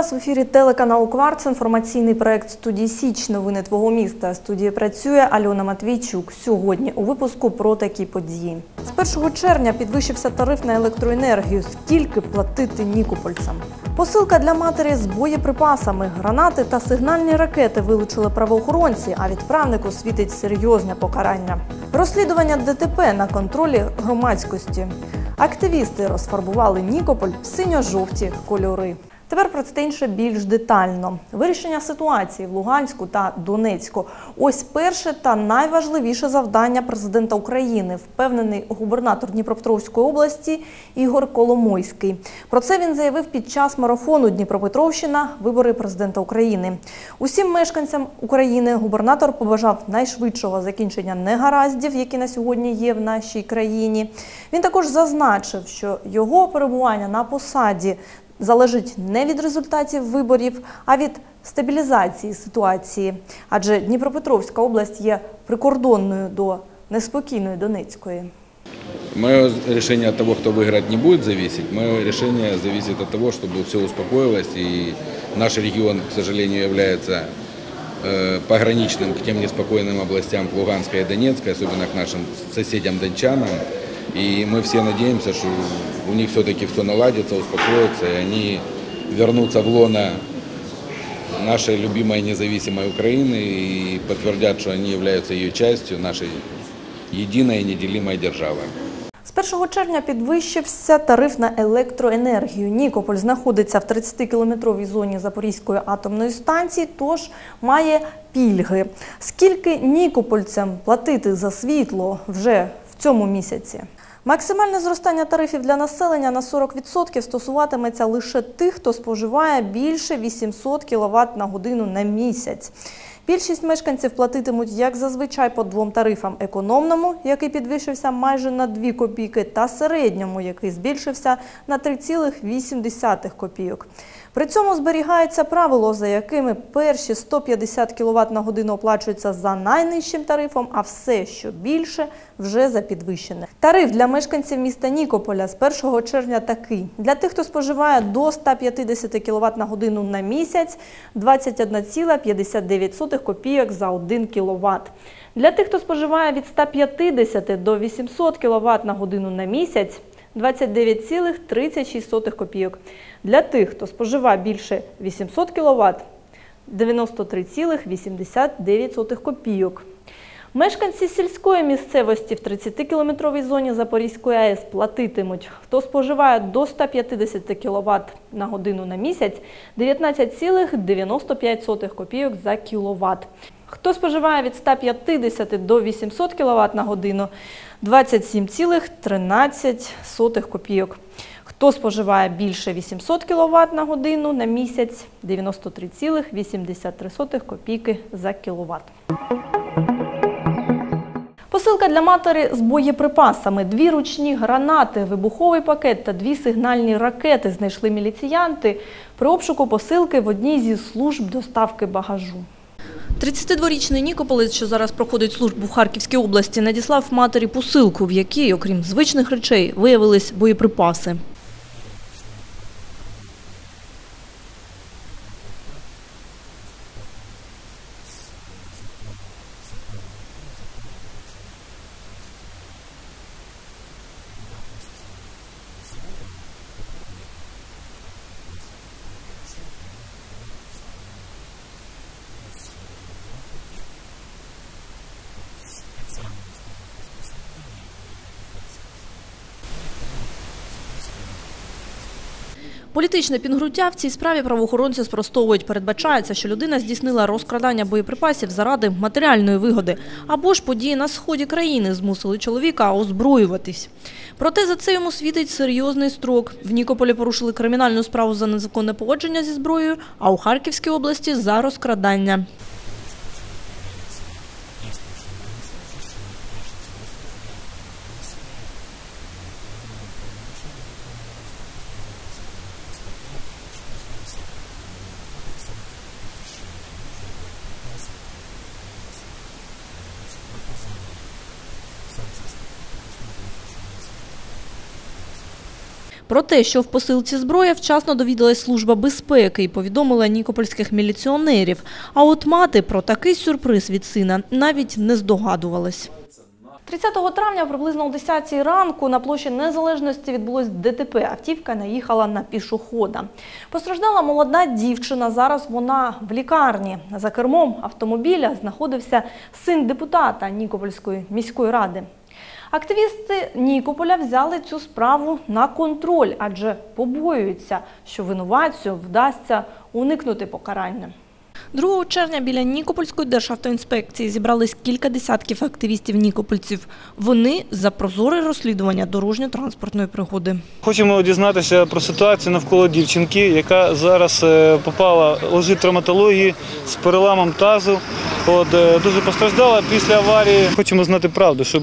вас в ефірі телеканалу Кварц. Інформаційний проект студії Січ. Новини твого міста. Студії працює Альона Матвійчук. Сьогодні у випуску про такі події. З 1 червня підвищився тариф на електроенергію. Скільки платити нікопольцям? Посилка для матері з боєприпасами, гранати та сигнальні ракети вилучили правоохоронці, а відправнику світить серйозне покарання. Розслідування ДТП на контролі громадськості. Активісти розфарбували Нікополь в синьо-жовті кольори. Тепер про це інше більш детально. Вирішення ситуації в Луганську та Донецьку. Ось перше та найважливіше завдання президента України, впевнений губернатор Дніпропетровської області Ігор Коломойський. Про це він заявив під час марафону Дніпропетровщина вибори президента України. Усім мешканцям України губернатор побажав найшвидшого закінчення негараздів, які на сьогодні є в нашій країні. Він також зазначив, що його перебування на посаді залежить не від результатів виборів, а від стабілізації ситуації. Адже Дніпропетровська область є прикордонною до неспокійної Донецької. Мое решение от того, кто выиграть, не будет зависеть. Мое решение зависит от того, чтобы все успокоилось. И наш регион, к сожалению, является э, пограничным к тем неспокойным областям к Луганской и Донецкой, особенно к нашим соседям дончанам. И мы все надеемся, что у них все-таки все наладится, успокоится, и они вернутся в лоно нашей любимой независимой Украины и подтвердят, что они являются ее частью, нашей единой и неделимой державы. З 1 червня підвищився тариф на електроенергію. Нікополь знаходиться в 30-кілометровій зоні Запорізької атомної станції, тож має пільги. Скільки нікопольцям платити за світло вже в цьому місяці? Максимальне зростання тарифів для населення на 40% стосуватиметься лише тих, хто споживає більше 800 кВт на годину на місяць. Більшість мешканців платитимуть, як зазвичай, по двом тарифам: економному, який підвищився майже на 2 копійки, та середньому, який збільшився на 3,8 копійок. При цьому зберігається правило, за якими перші 150 кВт на годину оплачуються за найнижчим тарифом, а все, що більше, вже за підвищене. Тариф для мешканців міста Нікополя з 1 червня такий. Для тих, хто споживає до 150 кВт на годину на місяць, 21,59 копійок за 1 кВт. Для тих, хто споживає від 150 до 800 кВт на годину на місяць, 29,36 копійок. Для тих, хто споживає більше 800 кВт, 93,89 копійок. Мешканці сільської місцевості в 30-кілометровій зоні Запорізької АЕС платитимуть. Хто споживає до 150 кВт на годину на місяць 19,95 копійок за кіловат. Хто споживає від 150 до 800 кВт на годину 27,13 копійок. Хто споживає більше 800 кВт на годину на місяць 93,83 копійки за кіловат. Посилка для матері з боєприпасами, дві ручні гранати, вибуховий пакет та дві сигнальні ракети знайшли міліціянти при обшуку посилки в одній зі служб доставки багажу. 32-річний Нікополець, що зараз проходить службу в Харківській області, надіслав матері посилку, в якій, окрім звичних речей, виявились боєприпаси. Політичне пінгруття в цій справі правоохоронці спростовують. Передбачається, що людина здійснила розкрадання боєприпасів заради матеріальної вигоди. Або ж події на сході країни змусили чоловіка озброюватись. Проте за це йому світить серйозний строк. В Нікополі порушили кримінальну справу за незаконне поводження зі зброєю, а у Харківській області за розкрадання. Про те, що в посилці зброя, вчасно довідалась служба безпеки і повідомила нікопольських міліціонерів. А от мати про такий сюрприз від сина навіть не здогадувалась. 30 травня приблизно о 10 ранку на площі Незалежності відбулось ДТП. Автівка наїхала на пішохода. Постраждала молода дівчина. Зараз вона в лікарні. За кермом автомобіля знаходився син депутата Нікопольської міської ради. Активісти Нікополя взяли цю справу на контроль, адже побоюються, що винуватцю вдасться уникнути покарання. 2 червня біля Нікопольської державтоінспекції зібрались кілька десятків активістів нікопольців. Вони за прозоре розслідування дорожньо-транспортної пригоди. Хочемо дізнатися про ситуацію навколо дівчинки, яка зараз е, попала, лежить в травматології з переламом тазу. От, е, дуже постраждала після аварії. Хочемо знати правду, щоб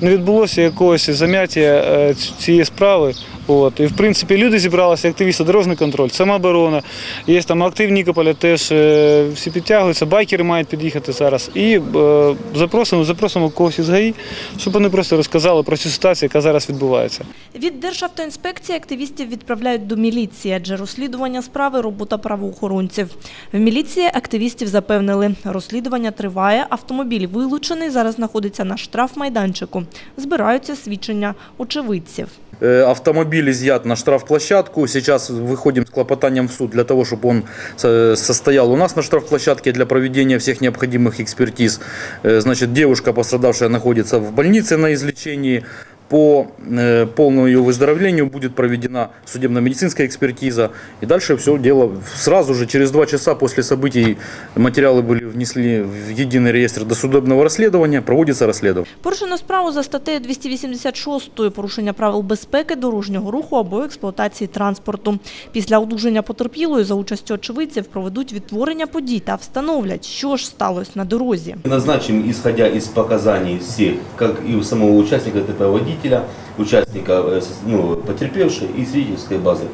не відбулося якогось зам'яття е, цієї справи. От. І в принципі люди зібралися, активісти, дорожній контроль, самооборона. Є там актив Нікополя, теж е, всі підтягуються, байкери мають під'їхати зараз. І е, запросимо, запросимо когось із ГАІ, щоб вони просто розказали про цю ситуацію, яка зараз відбувається. Від Державтоінспекції активістів відправляють до міліції, адже розслідування справи – робота правоохоронців. В міліції активістів запевнили, розслідування триває, автомобіль вилучений, зараз знаходиться на штрафмайданчику. Збираються свідчення очевидців. Э, Автомобиль изъят на штрафплощадку. Сейчас выходим с клопотанием в суд для того, чтобы он э, состоял у нас на штрафплощадке для проведения всех необходимых экспертиз. Э, Значит, девушка пострадавшая находится в больнице на излечении. По э, полному ее выздоровлению будет проведена судебно-медицинская экспертиза. И дальше все дело сразу же, через два часа после событий, материалы были внесли в единый реестр досудебного расследования, проводится расследование. Порушено справу за статтею 286 порушення правил безпеки дорожнього руху або експлуатації транспорту. Після одужання потерпілої за участю очевидців проведуть відтворення подій та встановлять, що ж сталося на дорозі. Назначим, исходя из показаний всех, как и у самого участника ДТП водителя, участника, э, с- ну, потерпевшей и свидетельской базы,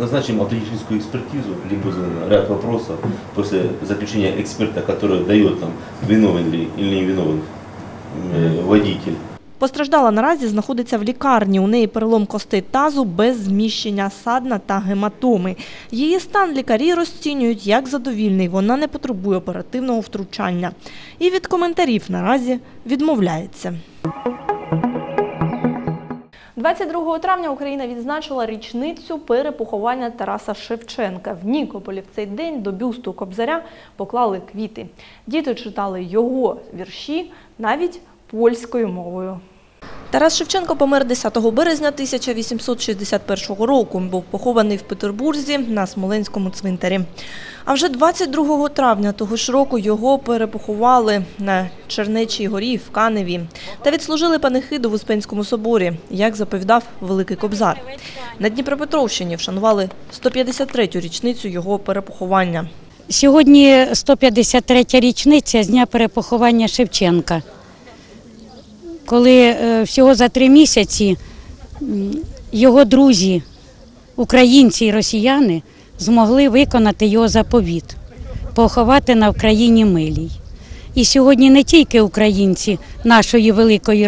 назначим автоматическую экспертизу, либо за ряд вопросов после заключения эксперта, который дает нам, виновен ли или не виновен э, водитель. Постраждала наразі знаходиться в лікарні. У неї перелом костей тазу без зміщення садна та гематоми. Її стан лікарі розцінюють як задовільний. Вона не потребує оперативного втручання. І від коментарів наразі відмовляється. 22 травня Україна відзначила річницю перепоховання Тараса Шевченка. В Нікополі в цей день до бюсту Кобзаря поклали квіти. Діти читали його вірші навіть польською мовою. Тарас Шевченко помер 10 березня 1861 року. Був похований в Петербурзі на Смоленському цвинтарі. А вже 22 травня того ж року його перепоховали на Чернечій горі в Каневі та відслужили панихиду в Успенському соборі, як заповідав Великий Кобзар. На Дніпропетровщині вшанували 153-ю річницю його перепоховання. Сьогодні 153 річниця з дня перепоховання Шевченка, коли е, всього за три місяці його друзі, українці і росіяни, змогли виконати його заповіт поховати на Вкраїні милій. І сьогодні не тільки українці нашої великої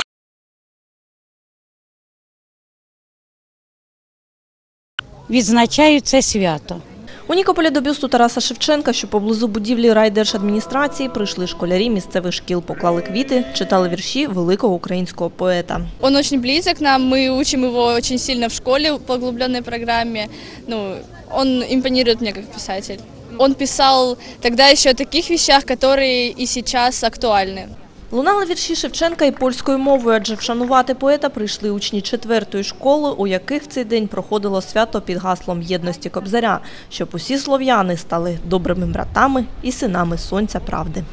відзначають це свято. У Нікополі до бюсту Тараса Шевченка, що поблизу будівлі райдержадміністрації, прийшли школярі місцевих шкіл, поклали квіти, читали вірші великого українського поета. Он очень близок нам, мы учим его очень сильно в школе по углубленной программе. Ну, он импонирует мне как писатель. Он писал тогда еще о таких вещах, которые и сейчас актуальны. Лунали вірші Шевченка і польською мовою, адже вшанувати поета прийшли учні четвертої школи, у яких в цей день проходило свято під гаслом єдності Кобзаря, щоб усі слов'яни стали добрими братами і синами сонця правди.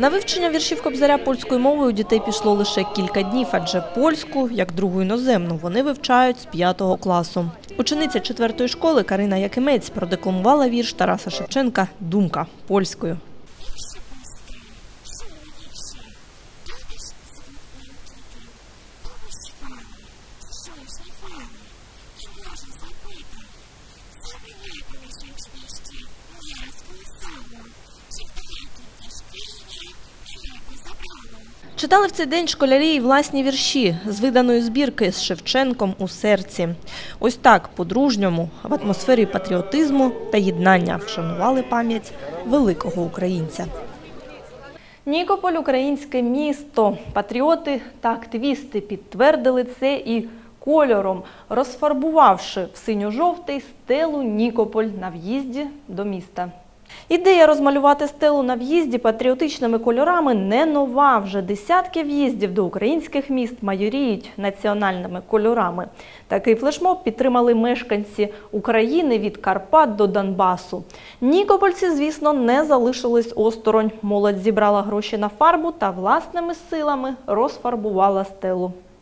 На вивчення віршів Кобзаря польською мовою дітей пішло лише кілька днів, адже польську, як другу іноземну, вони вивчають з п'ятого класу. Учениця четвертої школи Карина Якимець продекламувала вірш Тараса Шевченка «Думка» польською. Читали в цей день школярі й власні вірші з виданої збірки з Шевченком у серці. Ось так по-дружньому, в атмосфері патріотизму та єднання вшанували пам'ять великого українця. Нікополь українське місто. Патріоти та активісти підтвердили це і кольором, розфарбувавши в синьо-жовтий стелу Нікополь на в'їзді до міста. Ідея розмалювати стелу на в'їзді патріотичними кольорами не нова. Вже десятки в'їздів до українських міст майоріють національними кольорами. Такий флешмоб підтримали мешканці України від Карпат до Донбасу. Нікопольці, звісно, не залишились осторонь. Молодь зібрала гроші на фарбу та власними силами розфарбувала стелу.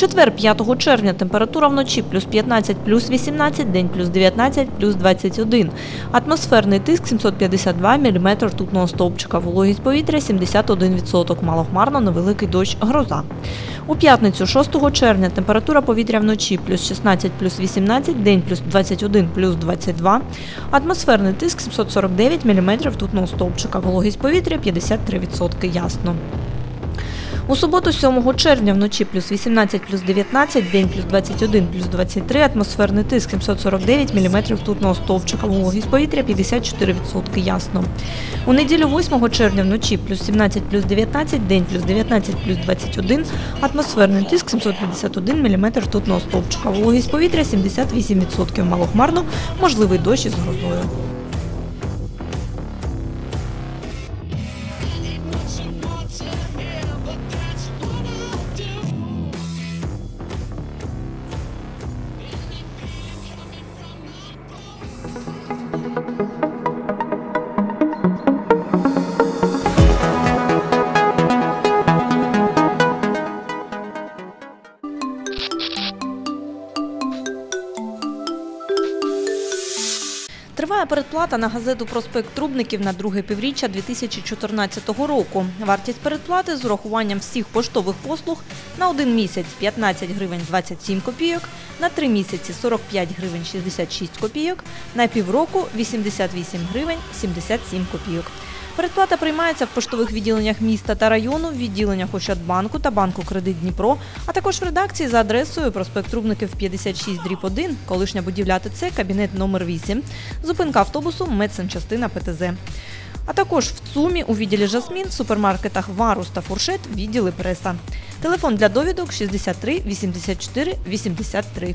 Четвер, 5 червня, температура вночі плюс 15, плюс 18, день плюс 19, плюс 21. Атмосферний тиск 752 мм ртутного стовпчика, вологість повітря 71%, малохмарно, невеликий дощ, гроза. У п'ятницю, 6 червня, температура повітря вночі плюс 16, плюс 18, день плюс 21, плюс 22. Атмосферний тиск 749 мм ртутного стовпчика, вологість повітря 53%, ясно. У суботу, 7 червня, вночі плюс 18, плюс 19, день плюс 21, плюс 23, атмосферний тиск 749 мм ртутного стовпчика, вологість повітря 54% ясно. У неділю 8 червня, вночі плюс 17, плюс 19, день плюс 19, плюс 21, атмосферний тиск 751 мм ртутного стовпчика, вологість повітря 78%, малохмарно, можливий дощ із грозою. Триває передплата на газету «Проспект Трубників» на друге півріччя 2014 року. Вартість передплати з урахуванням всіх поштових послуг на один місяць 15 гривень 27 копійок, на три місяці 45 гривень 66 копійок, на півроку 88 гривень 77 копійок. Передплата приймається в поштових відділеннях міста та району, в відділеннях Ощадбанку та банку Кредит Дніпро, а також в редакції за адресою проспект Трубників 56 дріб 1, колишня будівля ТЦ, кабінет номер 8, зупинка автобусу, медсанчастина ПТЗ. А також в ЦУМі у відділі Жасмін, в супермаркетах Варус та Фуршет, відділи преса. Телефон для довідок 63 84 83.